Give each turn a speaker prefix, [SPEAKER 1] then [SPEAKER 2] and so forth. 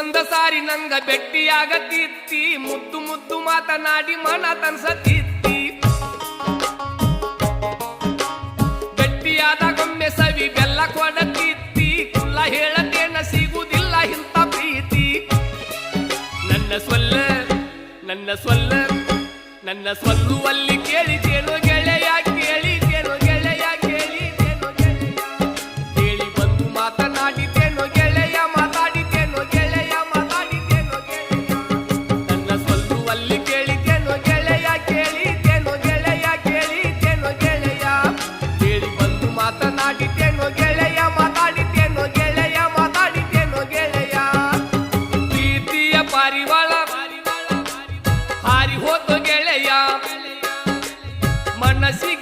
[SPEAKER 1] ಒಂದ ಸಾರಿ ನಂಗ ಭೆಟ್ಟಿಯಾಗತ್ತಿತ್ತಿ ಮುದ್ದು ಮುದ್ದು ಮಾತನಾಡಿ ಮನ ತನ್ಸತಿತ್ತಿ. ಗಟ್ಟಿಯಾದಾಗೊಮ್ಮೆ ಸವಿ ಬೆಲ್ಲ ಕೊಡತಿತ್ತಿ. ಕುಲ್ಲ ಹೇಳತೇನ ಸಿಗುವುದಿಲ್ಲ ಇಂಥ ಪ್ರೀತಿ. ನನ್ನ ಸೊಲ್ಲ ನನ್ನ ಸೊಲ್ಲ, ನನ್ನ ಸೊಲ್ಲುವಲ್ಲಿ ಕೇಳಿತೇನೋ. ಹಾರಿ ಹೋದ ಗೆಳೆಯ. ಮನಸ್ಸಿ